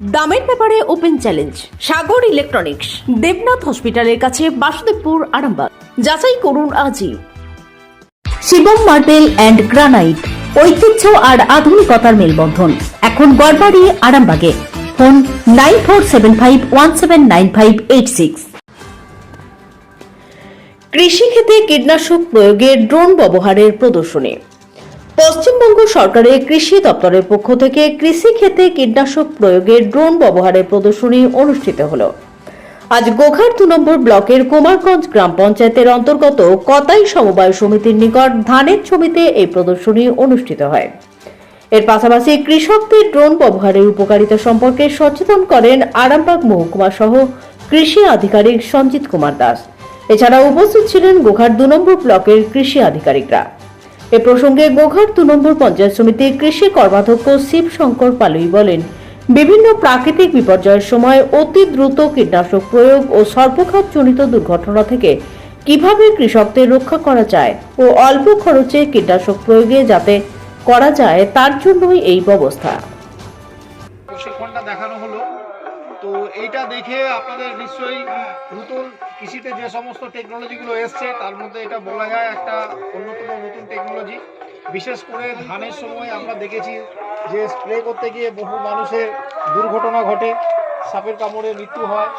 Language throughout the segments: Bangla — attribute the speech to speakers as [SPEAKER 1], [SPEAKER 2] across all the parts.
[SPEAKER 1] দামের ব্যাপারে open challenge, Sagar electronics, Debnath হসপিটালের কাছে বাসুদেবপুর আরামবাগ। যাচাই করুন আজই। শিবম মার্বেল অ্যান্ড গ্রানাইট, ঐতিহ্য আর আধুনিকতার মেলবন্ধন। এখন গড়বাড়ি, আরামবাগে। Phone nine four seven five one seven nine five eight six. কৃষিক্ষেত্রে কীটনাশক প্রয়োগে ড্রোন ব্যবহারের প্রদর্শনী। পশ্চিমবঙ্গ সরকারের কৃষি দপ্তরের পক্ষ থেকে কৃষি ক্ষেত্রে কীটনাশক প্রয়োগে ড্রোন ব্যবহারের প্রদর্শনী অনুষ্ঠিত হলো। আজ গোঘাট দু নম্বর ব্লকের কুমারগঞ্জ গ্রাম পঞ্চায়েতের অন্তর্গত কতাই সমবায় সমিতির নিকট ধানের ছবিতে এই প্রদর্শনী অনুষ্ঠিত হয়। এর পাশাপাশি কৃষকদের ড্রোন ব্যবহারের উপকারিতা সম্পর্কে সচেতন করেন আরামবাগ মহকুমা সহ কৃষি আধিকারিক সঞ্জিত কুমার দাস। এছাড়া উপস্থিত ছিলেন গোঘাট দু নম্বর ব্লকের কৃষি আধিকারিকরা। এ প্রসঙ্গে গোঘাট দু নম্বর পঞ্চায়েত সমিতির কৃষি কর্মাধ্যক্ষ শিবশঙ্কর পালুই বলেন, বিভিন্ন প্রাকৃতিক বিপর্যয়ের সময় অতি দ্রুত কীটনাশক প্রয়োগ ও সর্বঘাতজনিত দুর্ঘটনা থেকে কীভাবে কৃষকদের রক্ষা করা যায় ও অল্প খরচে কীটনাশক প্রয়োগে যাতে করা যায়, তার জন্যই এই ব্যবস্থা।
[SPEAKER 2] দেখানো হলো। তো এইটা দেখে আপনাদের নিশ্চয়ই নতুন কৃষিতে যে সমস্ত টেকনোলজিগুলো এসছে, তার মধ্যে এটা বলা যায় একটা অন্যতম নতুন টেকনোলজি বিশেষ করে ধানের সময় আমরা দেখেছি যে স্প্রে করতে গিয়ে বহু মানুষের দুর্ঘটনা ঘটে, সাপের কামড়ে মৃত্যু হয়।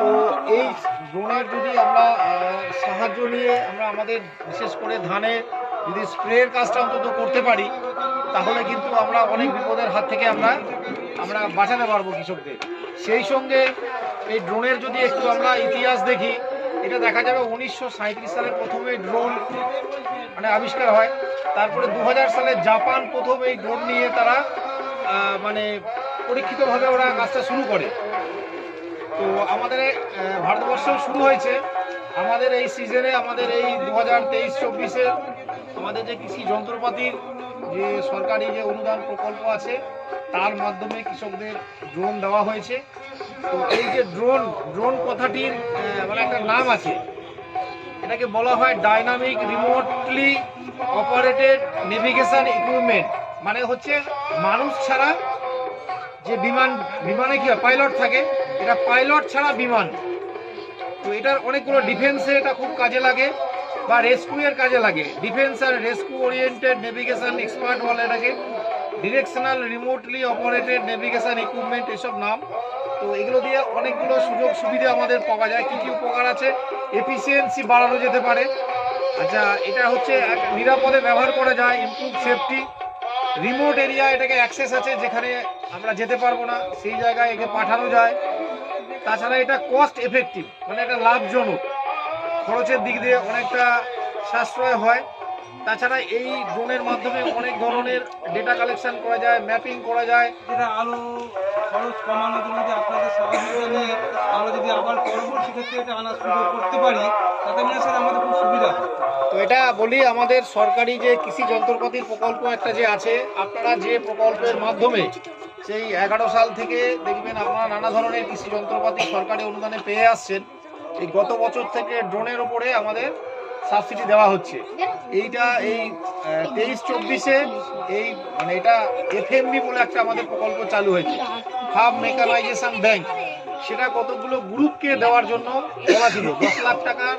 [SPEAKER 2] তো এই ড্রোনের যদি আমরা সাহায্য নিয়ে আমরা আমাদের বিশেষ করে ধানে যদি স্প্রের কাজটা অন্তত করতে পারি, তাহলে কিন্তু আমরা অনেক বিপদের হাত থেকে আমরা আমরা বাঁচাতে পারব কৃষকদের। সেই সঙ্গে এই ড্রোনের যদি একটু আমরা ইতিহাস দেখি, এটা দেখা যাবে উনিশশো সালের প্রথমে ড্রোন মানে আবিষ্কার হয়। তারপরে দু হাজার সালে জাপান প্রথম এই ড্রোন নিয়ে তারা মানে পরীক্ষিতভাবে ওরা কাজটা শুরু করে। তো আমাদের ভারতবর্ষেও শুরু হয়েছে। আমাদের এই সিজনে আমাদের এই দু হাজার তেইশ চব্বিশে আমাদের যে কৃষি যন্ত্রপাতির যে সরকারি যে অনুদান প্রকল্প আছে, তার মাধ্যমে কৃষকদের ড্রোন দেওয়া হয়েছে। তো এই যে ড্রোন ড্রোন কথাটির মানে একটা নাম আছে। এটাকে বলা হয় dynamic remotely operated navigation equipment মানে হচ্ছে মানুষ ছাড়া যে বিমান, বিমানে কি হয় পাইলট থাকে, এটা পাইলট ছাড়া বিমান। তো এটার অনেকগুলো ডিফেন্সে এটা খুব কাজে লাগে। বা রেস্কিউয়ের কাজে লাগে। ডিফেন্স আর রেস্কিউ ওরিয়েন্টেড নেভিগেশন এক্সপার্ট বলে এটাকে। Directional, remotely operated navigation equipment এসব নাম। তো এগুলো দিয়ে অনেকগুলো সুযোগ সুবিধা আমাদের পাওয়া যায়। কী কী উপকার আছে? এফিসিয়েন্সি বাড়ানো যেতে পারে। আচ্ছা এটা হচ্ছে এক নিরাপদে ব্যবহার করা যায় ইমপ্রুভ সেফটি রিমোট এরিয়া এটাকে অ্যাক্সেস আছে, যেখানে আমরা যেতে পারব না। সেই জায়গায় একে পাঠানো যায়। তাছাড়া এটা কস্ট এফেক্টিভ মানে এটা লাভজনক। খরচের দিক দিয়ে অনেকটা সাশ্রয় হয়। তাছাড়া এই ড্রোনের মাধ্যমে অনেক ধরনের ডেটা কালেকশন করা যায় ম্যাপিং করা যায়।
[SPEAKER 3] যেটা আলো খরচ কমানোর জন্য যদি আপনাদের সাহায্য নিয়ে আমরা যদি আবার পরবর্তী ক্ষেত্রে এটা আনার সুযোগ করতে পারি। তাতে মানে স্যার আমাদের খুব সুবিধা।
[SPEAKER 2] তো এটা বলি আমাদের সরকারি যে কৃষি যন্ত্রপাতির প্রকল্প একটা যে আছে আপনারা যে প্রকল্পের মাধ্যমে সেই এগারো সাল থেকে দেখবেন আপনারা নানা ধরনের কৃষি যন্ত্রপাতি সরকারি অনুদানে পেয়ে আসছেন। এই গত বছর থেকে ড্রোনের ওপরে আমাদের সাবসিডি দেওয়া হচ্ছে। এইটা এই তেইশ চব্বিশে এই মানে এটা এফএমবি বলে একটা আমাদের প্রকল্প চালু হয়েছে। ফার্ম মেকানাইজেশন ব্যাংক সেটা কতগুলো গ্রুপকে দেওয়ার জন্য বলা ছিল। দশ লাখ টাকার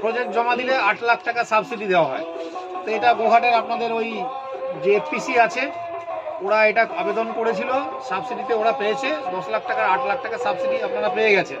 [SPEAKER 2] প্রজেক্ট জমা দিলে আট লাখ টাকা সাবসিডি দেওয়া হয়। তো এটা গোহাটের আপনাদের ওই যে এফপিসি আছে, ওরা এটা আবেদন করেছিল। সাবসিডিতে ওরা পেয়েছে। দশ লাখ টাকার আট লাখ টাকা সাবসিডি আপনারা পেয়ে গেছেন।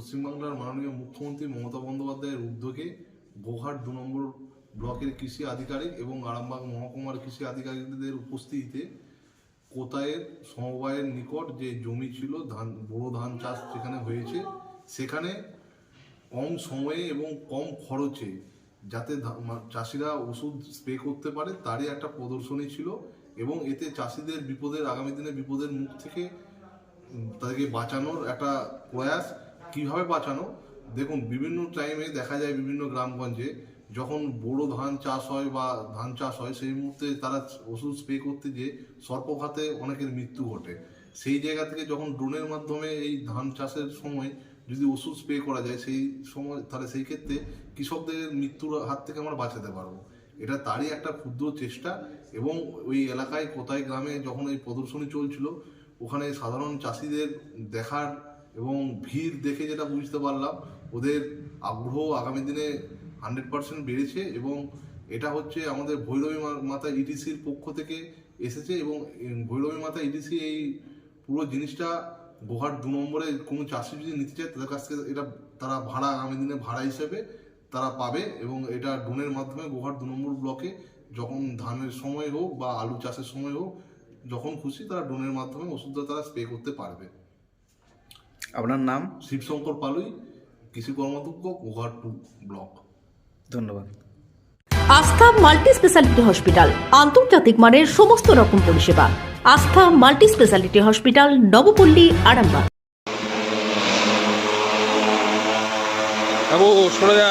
[SPEAKER 4] পশ্চিমবাংলার মাননীয় মুখ্যমন্ত্রী মমতা বন্দ্যোপাধ্যায়ের উদ্যোগে গোহাট দু নম্বর ব্লকের কৃষি আধিকারিক এবং আরামবাগ মহকুমার কৃষি আধিকারিকদের উপস্থিতিতে কোতায়ের সমবায়ের নিকট যে জমি ছিল, ধান বড় ধান চাষ যেখানে হয়েছে, সেখানে কম সময়ে এবং কম খরচে যাতে চাষিরা ওষুধ স্প্রে করতে পারে, তারই একটা প্রদর্শনী ছিল এবং এতে চাষিদের বিপদের, আগামী দিনে বিপদের মুখ থেকে তাদেরকে বাঁচানোর একটা প্রয়াস কীভাবে বাঁচানো? দেখুন, বিভিন্ন টাইমে দেখা যায় বিভিন্ন গ্রামগঞ্জে যখন বড় ধান চাষ হয় বা ধান চাষ হয়, সেই মুহূর্তে তারা ওষুধ স্প্রে করতে গিয়ে সর্পঘাতে অনেকের মৃত্যু ঘটে। সেই জায়গা থেকে যখন ড্রোনের মাধ্যমে এই ধান চাষের সময় যদি ওষুধ স্প্রে করা যায়, সেই সময়, তাহলে সেই ক্ষেত্রে কৃষকদের মৃত্যুর হাত থেকে আমরা বাঁচাতে পারব। এটা তারই একটা ক্ষুদ্র চেষ্টা এবং ওই এলাকায় কোথায় গ্রামে যখন এই প্রদর্শনী চলছিল, ওখানে সাধারণ চাষিদের দেখার এবং ভিড় দেখে যেটা বুঝতে পারলাম, ওদের আগ্রহ আগামী দিনে হান্ড্রেড পার্সেন্ট বেড়েছে এবং এটা হচ্ছে আমাদের ভৈরবী মাতা ইডিসির পক্ষ থেকে এসেছে এবং ভৈরবী মাতা ইডিসি এই পুরো জিনিসটা গোহার দু নম্বরে কোনো চাষি যদি নিতে চায়, তাদের কাছ থেকে এটা তারা ভাড়া আগামী দিনে ভাড়া হিসেবে তারা পাবে এবং এটা ড্রোনের মাধ্যমে গোহার দু নম্বর ব্লকে যখন ধানের সময় হোক বা আলু চাষের সময় হোক, যখন খুশি তারা ড্রোনের মাধ্যমে ওষুধটা তারা স্প্রে করতে পারবে।
[SPEAKER 5] আপনার নাম?
[SPEAKER 4] শিবশঙ্কর পালুই কৃষি কর্মদক্ষ গোহার টু ব্লক।
[SPEAKER 5] ধন্যবাদ।
[SPEAKER 1] আস্থা মাল্টি স্পেশালিটি হসপিটাল আন্তর্জাতিক মানের সমস্ত রকম পরিষেবা। আস্থা multi speciality hospital Nabapalli Arambagh.
[SPEAKER 6] শোনা যা